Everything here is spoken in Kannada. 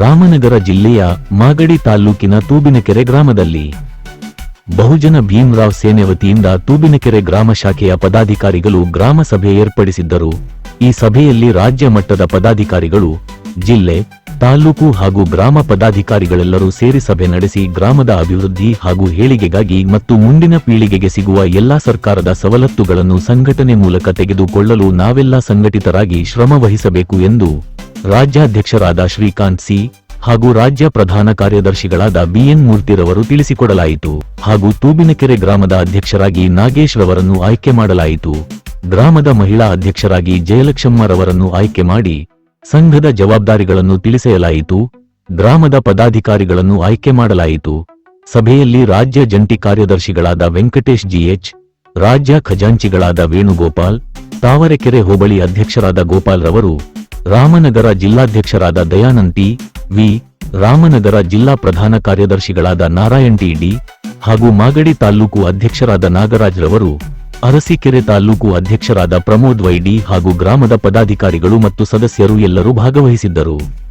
ರಾಮನಗರ ಜಿಲ್ಲೆಯ ಮಾಗಡಿ ತಾಲ್ಲೂಕಿನ ತೂಬಿನಕೆರೆ ಗ್ರಾಮದಲ್ಲಿ. ಬಹುಜನ ಭೀಮರಾವ್ ಸೇನೆ ವತಿಯಿಂದ ತೂಬಿನಕೆರೆ ಗ್ರಾಮ ಶಾಖೆಯ ಪದಾಧಿಕಾರಿಗಳು ಗ್ರಾಮ ಸಭೆ ಏರ್ಪಡಿಸಿದ್ದರು. ಈ ಸಭೆಯಲ್ಲಿ ರಾಜ್ಯ ಮಟ್ಟದ ಪದಾಧಿಕಾರಿಗಳು, ಜಿಲ್ಲೆ ತಾಲ್ಲೂಕು ಹಾಗೂ ಗ್ರಾಮ ಪದಾಧಿಕಾರಿಗಳೆಲ್ಲರೂ ಸೇರಿ ಸಭೆ ನಡೆಸಿ ಗ್ರಾಮದ ಅಭಿವೃದ್ಧಿ ಹಾಗೂ ಏಳಿಗೆಗಾಗಿ ಮತ್ತು ಮುಂದಿನ ಪೀಳಿಗೆಗೆ ಸಿಗುವ ಎಲ್ಲಾ ಸರ್ಕಾರದ ಸವಲತ್ತುಗಳನ್ನು ಸಂಘಟನೆ ಮೂಲಕ ತೆಗೆದುಕೊಳ್ಳಲು ನಾವೆಲ್ಲ ಸಂಘಟಿತರಾಗಿ ಶ್ರಮವಹಿಸಬೇಕು ಎಂದು ರಾಜ್ಯಾಧ್ಯಕ್ಷರಾದ ಶ್ರೀಕಾಂತ್ ಸಿ ಹಾಗೂ ರಾಜ್ಯ ಪ್ರಧಾನ ಕಾರ್ಯದರ್ಶಿಗಳಾದ ಬಿಎನ್ ಮೂರ್ತಿರವರು ತಿಳಿಸಿಕೊಡಲಾಯಿತು ಹಾಗೂ ತೂಬಿನಕೆರೆ ಗ್ರಾಮದ ಅಧ್ಯಕ್ಷರಾಗಿ ನಾಗೇಶ್ ರವರನ್ನು ಆಯ್ಕೆ ಮಾಡಲಾಯಿತು. ಗ್ರಾಮದ ಮಹಿಳಾ ಅಧ್ಯಕ್ಷರಾಗಿ ಜಯಲಕ್ಷ್ಮರವರನ್ನು ಆಯ್ಕೆ ಮಾಡಿ ಸಂಘದ ಜವಾಬ್ದಾರಿಗಳನ್ನು ತಿಳಿಸಲಾಯಿತು ಗ್ರಾಮದ ಪದಾಧಿಕಾರಿಗಳನ್ನು ಆಯ್ಕೆ ಮಾಡಲಾಯಿತು. ಸಭೆಯಲ್ಲಿ ರಾಜ್ಯ ಜಂಟಿ ಕಾರ್ಯದರ್ಶಿಗಳಾದ ವೆಂಕಟೇಶ್ ಜಿಎಚ್, ರಾಜ್ಯ ಖಜಾಂಚಿಗಳಾದ ವೇಣುಗೋಪಾಲ್, ತಾವರೆಕೆರೆ ಹೋಬಳಿ ಅಧ್ಯಕ್ಷರಾದ ಗೋಪಾಲ್ ರವರು ರಾಮನಗರ ಜಿಲ್ಲಾಧ್ಯಕ್ಷರಾದ ದಯಾನಂತಿ ವಿ. ರಾಮನಗರ ಜಿಲ್ಲಾ ಪ್ರಧಾನ ಕಾರ್ಯದರ್ಶಿಗಳಾದ ನಾರಾಯಣ್ ಟಿ ಡಿ ಹಾಗೂ ಮಾಗಡಿ ತಾಲ್ಲೂಕು ಅಧ್ಯಕ್ಷರಾದ ನಾಗರಾಜ್ ರವರು, ಅರಸೀಕೆರೆ ತಾಲ್ಲೂಕು ಅಧ್ಯಕ್ಷರಾದ ಪ್ರಮೋದ್ ವೈಡಿ ಹಾಗೂ ಗ್ರಾಮದ ಪದಾಧಿಕಾರಿಗಳು ಮತ್ತು ಸದಸ್ಯರು ಎಲ್ಲರೂ ಭಾಗವಹಿಸಿದ್ದರು.